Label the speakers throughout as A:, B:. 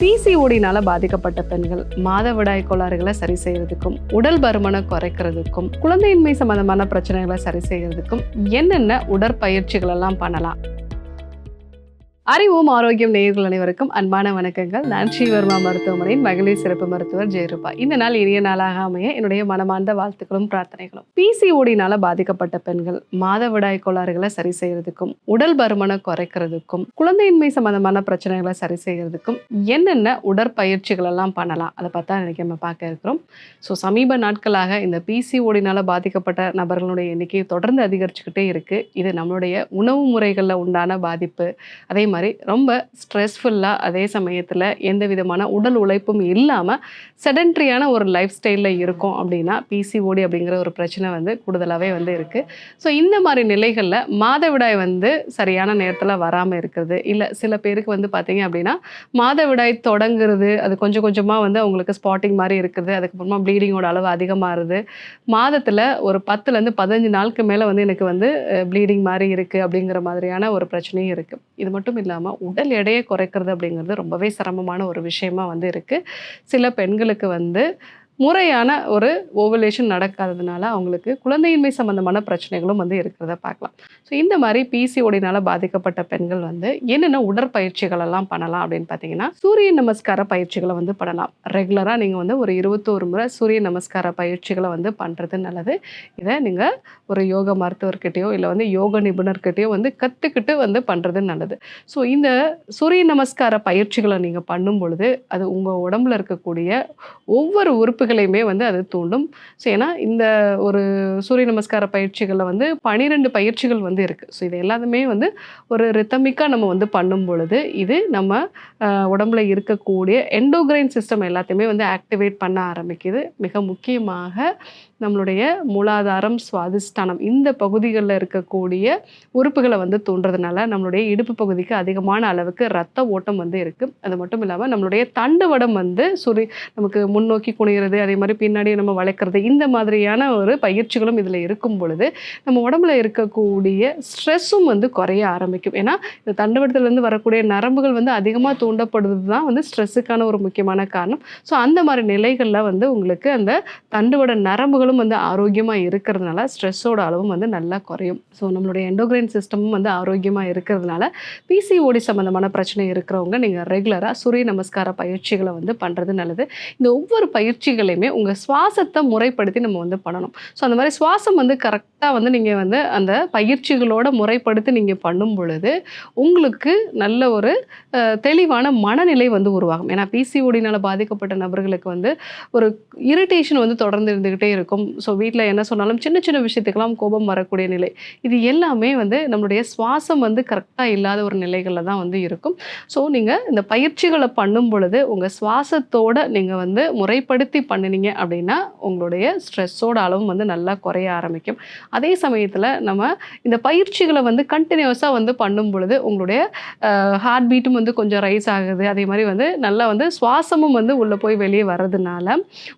A: பிசிஓடினால பாதிக்கப்பட்ட பெண்கள் மாதவிடாய் கோளாறுகளை சரி செய்யறதுக்கும் உடல் பருமனை குறைக்கிறதுக்கும் குழந்தையின்மை சம்பந்தமான பிரச்சனைகளை சரி செய்யறதுக்கும் என்னென்ன உடற்பயிற்சிகள் எல்லாம் பண்ணலாம்? அறிவும் ஆரோக்கியம் நேயர்கள் அனைவருக்கும் அன்பான வணக்கங்கள். நான் ஸ்ரீவர்மா மருத்துவமனையின் மகளிர் சிறப்பு மருத்துவர் ஜெயரூபா. இந்த நாள் இனிய நாளாக அமைய என்னுடைய மனமார்ந்த வாழ்த்துக்களும் பிரார்த்தனைகளும். பிசிஓடினால பாதிக்கப்பட்ட பெண்கள் மாதவிடாய் கோளாறுகளை சரி செய்யறதுக்கும் உடல் பருமனை குறைக்கிறதுக்கும் குழந்தையின்மை சம்பந்தமான பிரச்சனைகளை சரி செய்யறதுக்கும் என்னென்ன உடற்பயிற்சிகள் எல்லாம் பண்ணலாம் அதை பார்த்தா இன்னைக்கு நம்ம பார்க்க இருக்கிறோம். ஸோ சமீப நாட்களாக இந்த பிசிஓடினால பாதிக்கப்பட்ட நபர்களுடைய எண்ணிக்கை தொடர்ந்து அதிகரிச்சுக்கிட்டே இருக்கு. இது நம்மளுடைய உணவு முறைகளில் உண்டான பாதிப்பு. அதே மாதிரி ரொம்ப ஸ்ட்ரெஸ்ஃபுல்லாக அதே சமயத்தில் எந்த விதமான உடல் உழைப்பும் இல்லாமல் செடன்ட்ரியான ஒரு லைஃப் ஸ்டைலில் இருக்கும் அப்படின்னா பிசிஓடி அப்படிங்கிற ஒரு பிரச்சனை வந்து கூடுதலாகவே வந்து இருக்குது ஸோ இந்த மாதிரி நிலைகளில் மாதவிடாய் வந்து சரியான நேரத்தில் வராமல் இருக்கிறது. இல்லை சில பேருக்கு வந்து பார்த்தீங்க அப்படின்னா மாதவிடாய் தொடங்குறது அது கொஞ்சம் கொஞ்சமாக வந்து அவங்களுக்கு ஸ்பாட்டிங் மாதிரி இருக்குது அதுக்கப்புறமா ப்ளீடிங்கோட அளவு அதிகமாகுது. மாதத்தில் ஒரு பத்துலேருந்து பதினஞ்சு நாளுக்கு மேலே வந்து எனக்கு வந்து ப்ளீடிங் மாதிரி இருக்குது அப்படிங்கிற மாதிரியான ஒரு பிரச்சனையும் இருக்குது இது மட்டும் இல்லாமல் உடல் எடையை குறைக்கிறது அப்படிங்கிறது ரொம்பவே சிரமமான ஒரு விஷயமா வந்து இருக்குது சில பெண்களுக்கு வந்து முறையான ஒரு ஓவலேஷன் நடக்காததுனால அவங்களுக்கு குழந்தையின்மை சம்பந்தமான பிரச்சனைகளும் வந்து இருக்கிறத பார்க்கலாம். ஸோ இந்த மாதிரி பிசிஓடினால பாதிக்கப்பட்ட பெண்கள் வந்து என்னென்ன உடற்பயிற்சிகள் எல்லாம் பண்ணலாம் அப்படின்னு பார்த்தீங்கன்னா சூரிய நமஸ்கார பயிற்சிகளை வந்து பண்ணலாம். ரெகுலராக நீங்கள் வந்து ஒரு இருபத்தோரு முறை சூரிய நமஸ்கார பயிற்சிகளை வந்து பண்ணுறது நல்லது. இதை நீங்கள் ஒரு யோக மருத்துவர்கிட்டயோ இல்லை வந்து யோக நிபுணர்கிட்டயோ வந்து கற்றுக்கிட்டு வந்து பண்ணுறது நல்லது. ஸோ இந்த சூரிய நமஸ்கார பயிற்சிகளை நீங்கள் பண்ணும் பொழுது அது உங்கள் உடம்புல இருக்கக்கூடிய ஒவ்வொரு உறுப்பு உறுப்புகளையுமே வந்து அது தூண்டும். ஸோ ஏன்னா இந்த ஒரு சூரிய நமஸ்கார பயிற்சிகளில் வந்து பனிரெண்டு பயிற்சிகள் வந்து இருக்குது ஸோ இது எல்லாத்துமே வந்து ஒரு ரித்தமிக்காக நம்ம வந்து பண்ணும் பொழுது இது நம்ம உடம்புல இருக்கக்கூடிய எண்டோகிரைன் சிஸ்டம் எல்லாத்தையுமே வந்து ஆக்டிவேட் பண்ண ஆரம்பிக்குது. மிக முக்கியமாக நம்மளுடைய மூலாதாரம் சுவாதிஷ்டானம் இந்த பகுதிகளில் இருக்கக்கூடிய உறுப்புகளை வந்து தூண்டுறதுனால நம்மளுடைய இடுப்பு பகுதிக்கு அதிகமான அளவுக்கு ரத்த ஓட்டம் வந்து இருக்குது அது மட்டும் இல்லாமல் நம்மளுடைய தண்டுவடம் வந்து சுரி நமக்கு முன்னோக்கி குனிகிறது அதே மாதிரி பின்னாடி நம்ம வளைக்கிறது இந்த மாதிரியான ஒரு பயிற்சிகளும் இதில் இருக்கும் பொழுது நம்ம உடம்புல இருக்கக்கூடிய ஸ்ட்ரெஸ்ஸும் வந்து குறைய ஆரம்பிக்கும். ஏன்னா இந்த தண்டுவடத்துலேருந்து வரக்கூடிய நரம்புகள் வந்து அதிகமாக தூண்டப்படுறது தான் வந்து ஸ்ட்ரெஸ்ஸுக்கான ஒரு முக்கியமான காரணம். ஸோ அந்த மாதிரி நிலைகளில் வந்து உங்களுக்கு அந்த தண்டுவட நரம்புகளும் வந்து ஆரோக்கியமாக இருக்கிறதுனால ஸ்ட்ரெஸ்ஸோட அளவும் வந்து நல்லா குறையும். ஸோ நம்மளுடைய எண்டோக்ரைன் சிஸ்டமும் வந்து ஆரோக்கியமாக இருக்கிறதுனால பிசிஓடி சம்மந்தமான பிரச்சனை இருக்கிறவங்க நீங்கள் ரெகுலராக சூரிய நமஸ்கார பயிற்சிகளை வந்து பண்ணுறது நல்லது. இந்த ஒவ்வொரு பயிற்சிகளையுமே உங்கள் சுவாசத்தை முறைப்படுத்தி நம்ம வந்து பண்ணணும். ஸோ அந்த மாதிரி சுவாசம் வந்து கரெக்டாக வந்து நீங்கள் வந்து அந்த பயிற்சிகளோட முறைப்படுத்தி நீங்கள் பண்ணும் பொழுது உங்களுக்கு நல்ல ஒரு தெளிவான மனநிலை வந்து உருவாகும். ஏன்னா பிசிஓடினால் பாதிக்கப்பட்ட நபர்களுக்கு வந்து ஒரு இரிட்டேஷன் வந்து தொடர்ந்து இருந்துக்கிட்டே இருக்கும். ஸோ வீட்டில் என்ன சொன்னாலும் சின்ன சின்ன விஷயத்துக்கெல்லாம் கோபம் வரக்கூடிய நிலை. இது எல்லாமே வந்து நம்மளுடைய சுவாசம் வந்து கரெக்டாக இல்லாத ஒரு நிலைகளில் தான் வந்து இருக்கும். ஸோ நீங்கள் இந்த பயிற்சிகளை பண்ணும் பொழுது உங்கள் சுவாசத்தோட நீங்கள் வந்து முறைப்படுத்தி பண்ணினீங்க அப்படின்னா உங்களுடைய ஸ்ட்ரெஸ்ஸோட அளவும் வந்து நல்லா குறைய ஆரம்பிக்கும். அதே சமயத்தில் நம்ம இந்த பயிற்சிகளை வந்து கண்டினியூஸாக வந்து பண்ணும் பொழுது உங்களுடைய ஹார்ட் பீட்டும் வந்து கொஞ்சம் ரைஸ் ஆகுது. அதே மாதிரி வந்து நல்லா வந்து சுவாசமும் வந்து உள்ளே போய் வெளியே வர்றதுனால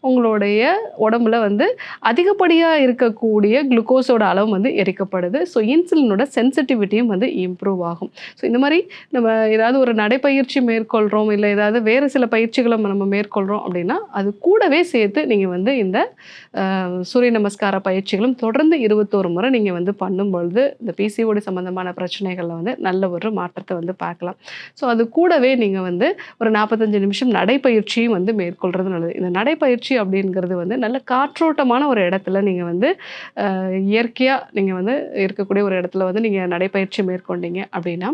A: உங்களுடைய உடம்புல வந்து அதிகப்படியாக இருக்கக்கூடிய குளுக்கோஸோட அளவு வந்து எரிக்கப்படுது. ஸோ இன்சுலினோட சென்சிட்டிவிட்டியும் வந்து இம்ப்ரூவ் ஆகும். ஸோ இந்த மாதிரி நம்ம ஏதாவது ஒரு நடைப்பயிற்சி மேற்கொள்கிறோம் இல்லை ஏதாவது வேறு சில பயிற்சிகளை நம்ம மேற்கொள்கிறோம் அப்படின்னா அது கூடவே சேர்த்து நீங்கள் வந்து இந்த சூரிய நமஸ்கார பயிற்சிகளும் தொடர்ந்து இருபத்தோரு முறை நீங்கள் வந்து பண்ணும் பொழுது இந்த பிசிஓடி சம்மந்தமான பிரச்சனைகளில் வந்து நல்ல ஒரு மாற்றத்தை வந்து பார்க்கலாம். ஸோ அது கூடவே நீங்கள் வந்து ஒரு நாற்பத்தஞ்சு நிமிஷம் நடைப்பயிற்சியும் வந்து மேற்கொள்கிறது நல்லது. இந்த நடைப்பயிற்சி அப்படிங்கிறது வந்து நல்ல காற்றோட்டமான ஒரு இடத்துல நீங்கள் வந்து இயற்கையாக நீங்கள் வந்து இருக்கக்கூடிய ஒரு இடத்துல வந்து நீங்கள் நடைப்பயிற்சி மேற்கொண்டீங்க அப்படின்னா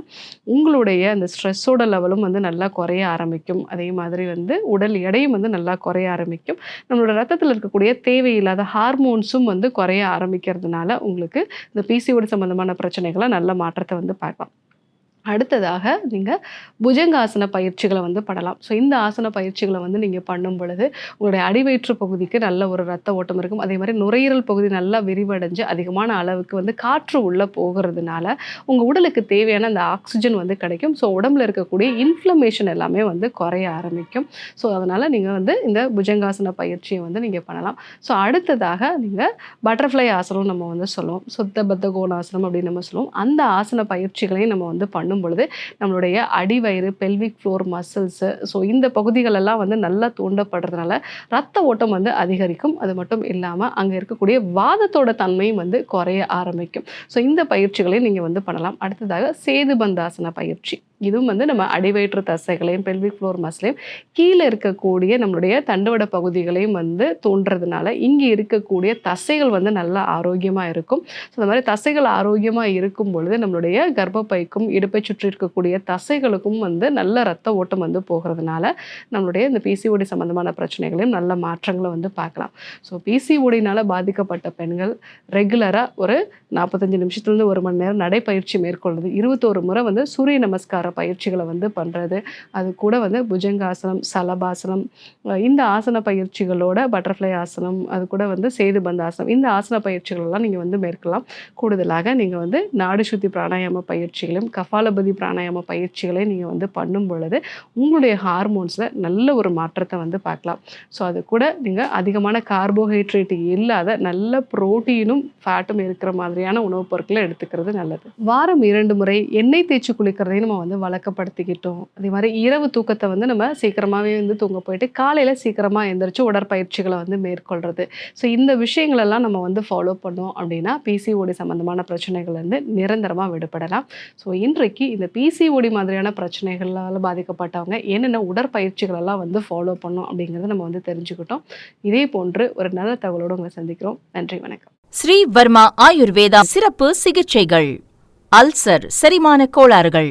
A: உங்களுடைய அந்த ஸ்ட்ரெஸ்ஸோட லெவலும் வந்து நல்லா குறைய ஆரம்பிக்கும். அதே மாதிரி வந்து உடல் எடையும் வந்து நல்லா குறைய ஆரம்பிக்கும். நம்மளோட ரத்தத்தில் இருக்கக்கூடிய தேவையில்லாத ஹார்மோன்ஸும் வந்து குறைய ஆரம்பிக்கிறதுனால உங்களுக்கு இந்த பிசிஓடி சம்மந்தமான பிரச்சனைகளை நல்ல மாற்றத்தை வந்து பார்க்கலாம். அடுத்ததாக நீங்கள் புஜங்காசன பயிற்சிகளை வந்து பண்ணலாம் ஸோ இந்த ஆசன பயிற்சிகளை வந்து நீங்கள் பண்ணும் பொழுது உங்களுடைய அடிவயிற்று பகுதிக்கு நல்ல ஒரு ரத்த ஓட்டம் இருக்கும். அதே மாதிரி நுரையீரல் பகுதி நல்லா விரிவடைஞ்சு அதிகமான அளவுக்கு வந்து காற்று உள்ளே போகிறதுனால உங்கள் உடலுக்கு தேவையான அந்த ஆக்சிஜன் வந்து கிடைக்கும். ஸோ உடம்புல இருக்கக்கூடிய இன்ஃப்ளமேஷன் எல்லாமே வந்து குறைய ஆரம்பிக்கும். ஸோ அதனால் நீங்கள் வந்து இந்த புஜங்காசன பயிற்சியை வந்து நீங்கள் பண்ணலாம். ஸோ அடுத்ததாக நீங்கள் பட்டர்ஃப்ளை ஆசனம் நம்ம வந்து சொல்லுவோம். சுத்த பத்த கோணாசனம் அப்படின்னு நம்ம சொல்லுவோம். அந்த ஆசன பயிற்சிகளையும் நம்ம வந்து பண்ணும் பண்ணும் பொழுது நம்மளுடைய அடிவயிறு பெல்விக் ஃப்ளோர் மசில்ஸு ஸோ இந்த பகுதிகளெல்லாம் வந்து நல்லா தூண்டப்படுறதுனால ரத்த ஓட்டம் வந்து அதிகரிக்கும். அது மட்டும் இல்லாமல் அங்கே இருக்கக்கூடிய வாதத்தோட தன்மையும் வந்து குறைய ஆரம்பிக்கும். ஸோ இந்த பயிற்சிகளையும் நீங்கள் வந்து பண்ணலாம். அடுத்ததாக சேது பந்தாசன பயிற்சி. இதுவும் வந்து நம்ம அடிவயிற்று தசைகளையும் பெல்விக் ஃப்ளோர் மசிலையும் கீழே இருக்கக்கூடிய நம்மளுடைய தண்டுவட பகுதிகளையும் வந்து தோன்றதுனால இங்கே இருக்கக்கூடிய தசைகள் வந்து நல்லா ஆரோக்கியமாக இருக்கும். ஸோ அந்த மாதிரி தசைகள் ஆரோக்கியமாக இருக்கும் பொழுது நம்மளுடைய கர்ப்பப்பைக்கும் இடுப்பை சுற்றி இருக்கக்கூடிய தசைகளுக்கும் வந்து நல்ல ரத்த ஓட்டம் வந்து போகிறதுனால நம்மளுடைய இந்த பிசிஓடி சம்மந்தமான பிரச்சனைகளையும் நல்ல மாற்றங்களை வந்து பார்க்கலாம். ஸோ பிசிஓடினால் பாதிக்கப்பட்ட பெண்கள் ரெகுலராக ஒரு நாற்பத்தஞ்சு நிமிஷத்துலேருந்து ஒரு மணி நேரம் நடைப்பயிற்சி மேற்கொள்வது இருபத்தோரு முறை வந்து சூரிய நமஸ்காரம் பயிற்சிகளை வந்து பண்ணுறது அது கூட வந்து புஜங்காசனம் சலபாசனம் இந்த ஆசன பயிற்சிகளோட பட்டர்ஃப்ளை ஆசனம் அது கூட வந்து சேது பந்தாசனம் இந்த ஆசன பயிற்சிகளெல்லாம் நீங்கள் வந்து மேற்கொள்ளலாம். கூடுதலாக நீங்கள் வந்து நாடு சுத்தி பிராணாயாம பயிற்சிகளையும் கபாலபதி பிராணாயாம பயிற்சிகளையும் நீங்கள் வந்து பண்ணும் பொழுது உங்களுடைய ஹார்மோன்ஸில் நல்ல ஒரு மாற்றத்தை வந்து பார்க்கலாம். ஸோ அது கூட நீங்கள் அதிகமான கார்போஹைட்ரேட் இல்லாத நல்ல புரோட்டீனும் ஃபேட்டும் இருக்கிற மாதிரியான உணவுப் பொருட்களை எடுத்துக்கிறது நல்லது. வாரம் இரண்டு முறை எண்ணெய் தேய்ச்சி குளிக்கிறதையும் நம்ம வந்து வழக்கப்படுத்திக்கிட்டோம். அதே மாதிரி இரவு தூக்கத்தை வந்து நம்ம சீக்கிரமாகவே வந்து தூங்க போயிட்டு காலையில் சீக்கிரமாக எந்திரிச்சு உடற்பயிற்சிகளை வந்து மேற்கொள்கிறது ஸோ இந்த விஷயங்களெல்லாம் நம்ம வந்து ஃபாலோ பண்ணோம் அப்படின்னா பிசிஓடி சம்மந்தமான பிரச்சனைகள் வந்து நிரந்தரமாக விடுபடலாம். ஸோ இன்றைக்கு இந்த பிசிஓடி மாதிரியான பிரச்சனைகளால் பாதிக்கப்பட்டவங்க என்னென்ன உடற்பயிற்சிகளெல்லாம் வந்து ஃபாலோ பண்ணோம் அப்படிங்கிறத நம்ம வந்து தெரிஞ்சுக்கிட்டோம். இதே போன்று ஒரு நல்ல தகவலோடு உங்களை சந்திக்கிறோம். நன்றி வணக்கம்.
B: ஸ்ரீ வர்மா ஆயுர்வேதா சிறப்பு சிகிச்சைகள். அல்சர் செரிமான கோளாறுகள்.